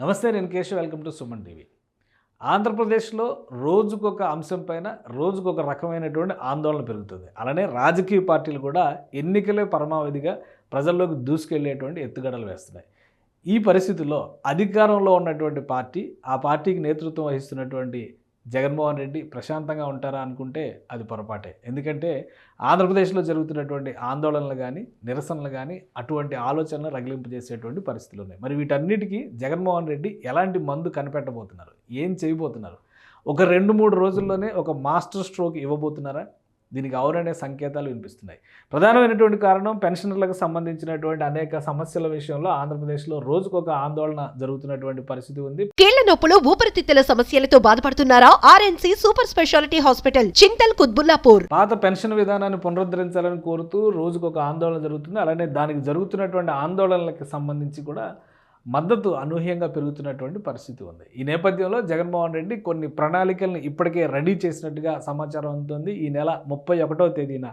నమస్తే నేను Keshav. Welcome to Suman TV. ఆంధ్రప్రదేశ్లో రోజుకొక అంశం పైన రోజుకొక రకమైనటువంటి ఆందోళన పెరుగుతుంది. అలానే రాజకీయ పార్టీలు కూడా ఎన్నికలే పరమావధిగా ప్రజల్లోకి దూసుకెళ్ళేటువంటి ఎత్తుగడలు వేస్తున్నాయి. ఈ పరిస్థితుల్లో అధికారంలో ఉన్నటువంటి పార్టీ ఆ పార్టీకి నేతృత్వం వహిస్తున్నటువంటి జగన్మోహన్ రెడ్డి ప్రశాంతంగా ఉంటారా అనుకుంటే అది పొరపాటే. ఎందుకంటే ఆంధ్రప్రదేశ్లో జరుగుతున్నటువంటి ఆందోళనలు కానీ నిరసనలు కానీ అటువంటి ఆలోచనలు రగిలింపజేసేటువంటి పరిస్థితులు ఉన్నాయి. మరి వీటన్నిటికీ జగన్మోహన్ రెడ్డి ఎలాంటి మందు కనిపెట్టబోతున్నారు? ఏం చేయబోతున్నారు? ఒక రెండు మూడు రోజుల్లోనే ఒక మాస్టర్ స్ట్రోక్ ఇవ్వబోతున్నారా? దీనికి అవుననే సంకేతాలు వినిపిస్తున్నాయి. ప్రధానమైనటువంటి కారణం పెన్షనర్లకు సంబంధించినటువంటి అనేక సమస్యల విషయంలో ఆంధ్రప్రదేశ్లో రోజుకొక ఆందోళన జరుగుతున్నటువంటి పరిస్థితి ఉంది. కీళ్ళ నొప్పులు ఊపిరితిత్తుల సమస్యలతో బాధపడుతున్నారా? RNC super speciality hospital Chintal Kuthbullapur. పాత పెన్షన్ విధానాన్ని పునరుద్ధరించాలని కోరుతూ రోజుకు ఒక ఆందోళన జరుగుతుంది. అలానే దానికి జరుగుతున్నటువంటి ఆందోళనలకు సంబంధించి కూడా మద్దతు అనూహ్యంగా పెరుగుతున్నటువంటి పరిస్థితి ఉంది. ఈ నేపథ్యంలో జగన్మోహన్ రెడ్డి కొన్ని ప్రణాళికలను ఇప్పటికే రెడీ చేసినట్టుగా సమాచారం అందుతుంది. ఈ నెల ముప్పై ఒకటో తేదీన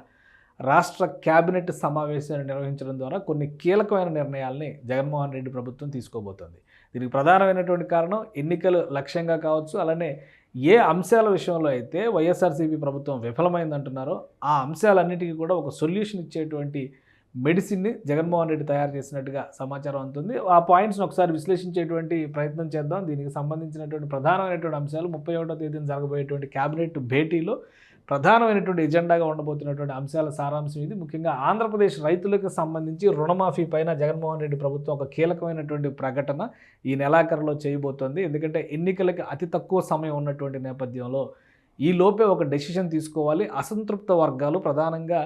రాష్ట్ర కేబినెట్ సమావేశాన్ని నిర్వహించడం ద్వారా కొన్ని కీలకమైన నిర్ణయాల్ని జగన్మోహన్ రెడ్డి ప్రభుత్వం తీసుకోబోతోంది. దీనికి ప్రధానమైనటువంటి కారణం ఎన్నికలు లక్ష్యంగా కావచ్చు అలానే ఏ అంశాల విషయంలో అయితే వైఎస్ఆర్సీపీ ప్రభుత్వం విఫలమైందంటున్నారో ఆ అంశాలన్నిటికీ కూడా ఒక సొల్యూషన్ ఇచ్చేటువంటి మెడిసిన్ని జగన్మోహన్ రెడ్డి తయారు చేసినట్టుగా సమాచారం అందుతుంది. ఆ పాయింట్స్ని ఒకసారి విశ్లేషించేటువంటి ప్రయత్నం చేద్దాం. దీనికి సంబంధించినటువంటి ప్రధానమైనటువంటి అంశాలు ముప్పై ఒకటో తేదీన జరగబోయేటువంటి కేబినెట్ భేటీలో ప్రధానమైనటువంటి ఎజెండాగా ఉండబోతున్నటువంటి అంశాల సారాంశం ఇది. ముఖ్యంగా ఆంధ్రప్రదేశ్ రైతులకు సంబంధించి రుణమాఫీ పైన జగన్మోహన్ రెడ్డి ప్రభుత్వం ఒక కీలకమైనటువంటి ప్రకటన ఈ నెలాఖరులో చేయబోతోంది. ఎందుకంటే ఎన్నికలకి అతి తక్కువ సమయం ఉన్నటువంటి నేపథ్యంలో ఈ లోపే ఒక డెసిషన్ తీసుకోవాలి. అసంతృప్త వర్గాలు ప్రధానంగా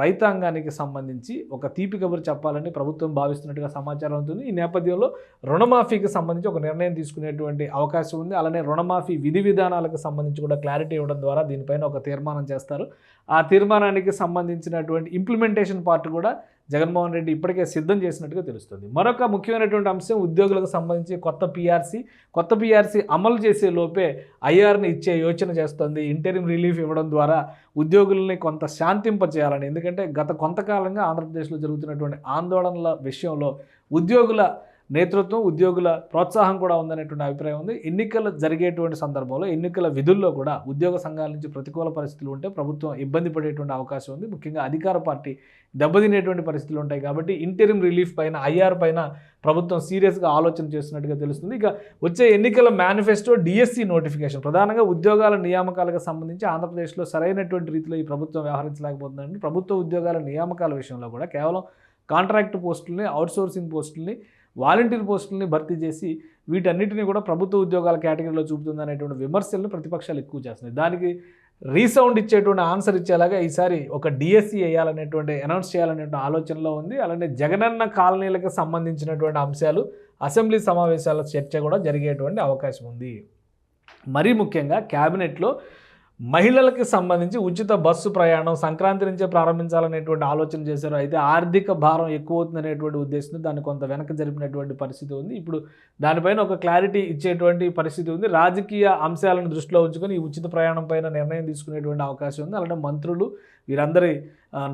రైతాంగానికి సంబంధించి ఒక తీపి కబురు చెప్పాలని ప్రభుత్వం భావిస్తున్నట్టుగా సమాచారం ఉంటుంది ఈ నేపథ్యంలో రుణమాఫీకి సంబంధించి ఒక నిర్ణయం తీసుకునేటువంటి అవకాశం ఉంది. అలానే రుణమాఫీ విధి విధానాలకు సంబంధించి కూడా క్లారిటీ ఇవ్వడం ద్వారా దీనిపైన ఒక తీర్మానం చేస్తారు. ఆ తీర్మానానికి సంబంధించినటువంటి ఇంప్లిమెంటేషన్ పార్ట్ కూడా జగన్మోహన్ రెడ్డి ఇప్పటికే సిద్ధం చేసినట్టుగా తెలుస్తుంది. మరొక ముఖ్యమైనటువంటి అంశం ఉద్యోగులకు సంబంధించి కొత్త పీఆర్సీ కొత్త పీఆర్సీ అమలు చేసే లోపే ఐఆర్ని ఇచ్చే యోచన చేస్తుంది. ఇంటరిమ్ రిలీఫ్ ఇవ్వడం ద్వారా ఉద్యోగుల్ని కొంత శాంతింపచేయాలని. ఎందుకంటే గత కొంతకాలంగా ఆంధ్రప్రదేశ్లో జరుగుతున్నటువంటి ఆందోళనల విషయంలో ఉద్యోగుల నేతృత్వం ఉద్యోగుల ప్రోత్సాహం కూడా ఉందనేటువంటి అభిప్రాయం ఉంది. ఎన్నికలు జరిగేటువంటి సందర్భంలో ఎన్నికల విధుల్లో కూడా ఉద్యోగ సంఘాల నుంచి ప్రతికూల పరిస్థితులు ఉంటే ప్రభుత్వం ఇబ్బంది పడేటువంటి అవకాశం ఉంది. ముఖ్యంగా అధికార పార్టీ దెబ్బతినేటువంటి పరిస్థితులు ఉంటాయి కాబట్టి ఇంటరిమ్ రిలీఫ్ పైన ఐఆర్ పైన ప్రభుత్వం సీరియస్గా ఆలోచన చేస్తున్నట్టుగా తెలుస్తుంది. ఇక వచ్చే ఎన్నికల మేనిఫెస్టో డిఎస్సి నోటిఫికేషన్. ప్రధానంగా ఉద్యోగాల నియామకాలకు సంబంధించి ఆంధ్రప్రదేశ్లో సరైనటువంటి రీతిలో ఈ ప్రభుత్వం వ్యవహరించలేకపోతుందండి. ప్రభుత్వ ఉద్యోగాల నియామకాల విషయంలో కూడా కేవలం కాంట్రాక్ట్ పోస్టుల్ని అవుట్సోర్సింగ్ పోస్టుల్ని వాలంటీర్ పోస్టుల్ని భర్తీ చేసి వీటన్నిటిని కూడా ప్రభుత్వ ఉద్యోగాల కేటగిరీలో చూపుతుంది అనేటువంటి విమర్శలను ప్రతిపక్షాలు ఎక్కువ చేస్తున్నాయి. దానికి రీసౌండ్ ఇచ్చేటువంటి ఆన్సర్ ఇచ్చేలాగా ఈసారి ఒక డిఎస్సి వేయాలనేటువంటి అనౌన్స్ చేయాలనేటువంటి ఆలోచనలో ఉంది. అలానే జగనన్న కాలనీలకు సంబంధించినటువంటి అంశాలు అసెంబ్లీ సమావేశాల చర్చ కూడా జరిగేటువంటి అవకాశం ఉంది. మరీ ముఖ్యంగా క్యాబినెట్లో మహిళలకు సంబంధించి ఉచిత బస్సు ప్రయాణం సంక్రాంతి నుంచే ప్రారంభించాలనేటువంటి ఆలోచన చేశారు. అయితే ఆర్థిక భారం ఎక్కువ అవుతుందనేటువంటి ఉద్దేశంతో దాన్ని కొంత వెనక జరిపినటువంటి పరిస్థితి ఉంది. ఇప్పుడు దానిపైన ఒక క్లారిటీ ఇచ్చేటువంటి పరిస్థితి ఉంది. రాజకీయ అంశాలను దృష్టిలో ఉంచుకొని ఈ ఉచిత ప్రయాణం పైన నిర్ణయం తీసుకునేటువంటి అవకాశం ఉంది. అలాగే మంత్రులు వీరందరి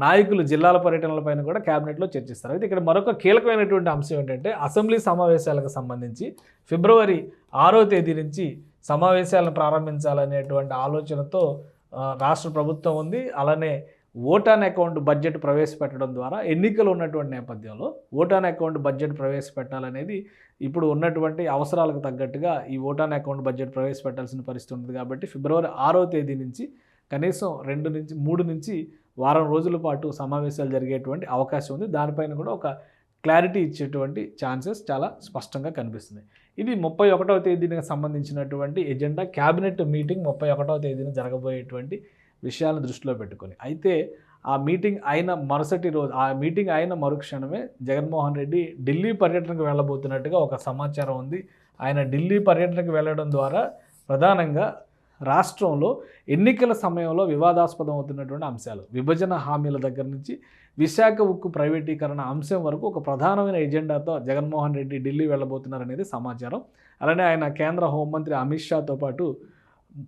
నాయకులు జిల్లాల పర్యటనలపైన కూడా క్యాబినెట్లో చర్చిస్తారు. అయితే ఇక్కడ మరొక కీలకమైనటువంటి అంశం ఏంటంటే అసెంబ్లీ సమావేశాలకు సంబంధించి ఫిబ్రవరి ఆరో తేదీ నుంచి సమావేశాలను ప్రారంభించాలనేటువంటి ఆలోచనతో రాష్ట్ర ప్రభుత్వం ఉంది. అలానే ఓటాన్ అకౌంట్ బడ్జెట్ ప్రవేశపెట్టడం ద్వారా ఎన్నికలు ఉన్నటువంటి నేపథ్యంలో ఓటాన్ అకౌంట్ బడ్జెట్ ప్రవేశపెట్టాలనేది ఇప్పుడు ఉన్నటువంటి అవసరాలకు తగ్గట్టుగా ఈ ఓటాన్ అకౌంట్ బడ్జెట్ ప్రవేశపెట్టాల్సిన పరిస్థితి ఉంది కాబట్టి ఫిబ్రవరి ఆరో తేదీ నుంచి కనీసం రెండు నుంచి మూడు నుంచి వారం రోజుల పాటు సమావేశాలు జరిగేటువంటి అవకాశం ఉంది. దానిపైన కూడా ఒక క్లారిటీ ఇచ్చేటువంటి ఛాన్సెస్ చాలా స్పష్టంగా కనిపిస్తుంది ఇది ముప్పై ఒకటవ తేదీనికి సంబంధించినటువంటి ఎజెండా. క్యాబినెట్ మీటింగ్ ముప్పై ఒకటవ తేదీన జరగబోయేటువంటి విషయాలను దృష్టిలో పెట్టుకొని. అయితే ఆ మీటింగ్ అయిన మరుసటి రోజు ఆ మీటింగ్ అయిన మరుక్షణమే జగన్మోహన్ రెడ్డి ఢిల్లీ పర్యటనకు వెళ్ళబోతున్నట్టుగా ఒక సమాచారం ఉంది. ఆయన ఢిల్లీ పర్యటనకు వెళ్ళడం ద్వారా ప్రధానంగా రాష్ట్రంలో ఎన్నికల సమయంలో వివాదాస్పదం అవుతున్నటువంటి అంశాలు. విభజన హామీల దగ్గర నుంచి విశాఖ ఉక్కు ప్రైవేటీకరణ అంశం వరకు ఒక ప్రధానమైన ఎజెండాతో జగన్మోహన్ రెడ్డి ఢిల్లీ వెళ్ళబోతున్నారనేది సమాచారం. అలానే ఆయన కేంద్ర హోంమంత్రి అమిత్ షాతో పాటు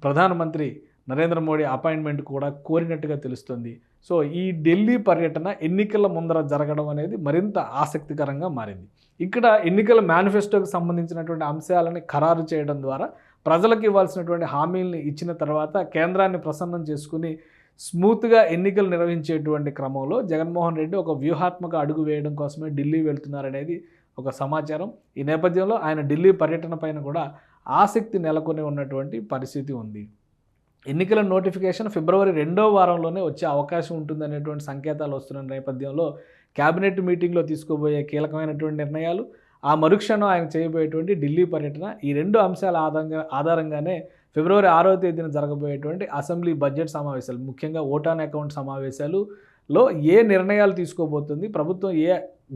ప్రధానమంత్రి నరేంద్ర మోడీ అపాయింట్మెంట్ కూడా కోరినట్టుగా తెలుస్తుంది. సో ఈ ఢిల్లీ పర్యటన ఎన్నికల ముందర జరగడం అనేది మరింత ఆసక్తికరంగా మారింది. ఇక్కడ ఎన్నికల మేనిఫెస్టోకి సంబంధించినటువంటి అంశాలని ఖరారు చేయడం ద్వారా ప్రజలకు ఇవ్వాల్సినటువంటి హామీలను ఇచ్చిన తర్వాత కేంద్రాన్ని ప్రసన్నం చేసుకుని స్మూత్గా ఎన్నికలు నిర్వహించేటువంటి క్రమంలో జగన్మోహన్ రెడ్డి ఒక వ్యూహాత్మక అడుగు వేయడం కోసమే ఢిల్లీ వెళ్తున్నారనేది ఒక సమాచారం. ఈ నేపథ్యంలో ఆయన ఢిల్లీ పర్యటన పైన కూడా ఆసక్తి నెలకొని ఉన్నటువంటి పరిస్థితి ఉంది. ఎన్నికల నోటిఫికేషన్ ఫిబ్రవరి రెండో వారంలోనే వచ్చే అవకాశం ఉంటుందనేటువంటి సంకేతాలు వస్తున్న నేపథ్యంలో కేబినెట్ మీటింగ్లో తీసుకోబోయే కీలకమైనటువంటి నిర్ణయాలు ఆ మరుక్షణం ఆయన చేయబోయేటువంటి ఢిల్లీ పర్యటన ఈ రెండు అంశాల ఆధారంగా ఆధారంగానే ఫిబ్రవరి ఆరో తేదీన జరగబోయేటువంటి అసెంబ్లీ బడ్జెట్ సమావేశాలు ముఖ్యంగా ఓటాన్ అకౌంట్ సమావేశాలులో ఏ నిర్ణయాలు తీసుకోబోతుంది ప్రభుత్వం ఏ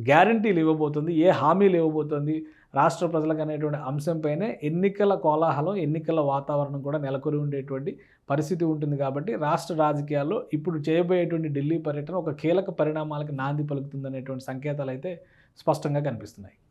గ్యారంటీలు ఇవ్వబోతుంది ఏ హామీలు ఇవ్వబోతుంది రాష్ట్ర ప్రజలకు అనేటువంటి అంశంపైనే ఎన్నికల కోలాహలం ఎన్నికల వాతావరణం కూడా నెలకొని ఉండేటువంటి పరిస్థితి ఉంటుంది కాబట్టి రాష్ట్ర రాజకీయాల్లో ఇప్పుడు చేయబోయేటువంటి ఢిల్లీ పర్యటన ఒక కీలక పరిణామాలకు నాంది పలుకుతుందనేటువంటి సంకేతాలు అయితే స్పష్టంగా కనిపిస్తున్నాయి.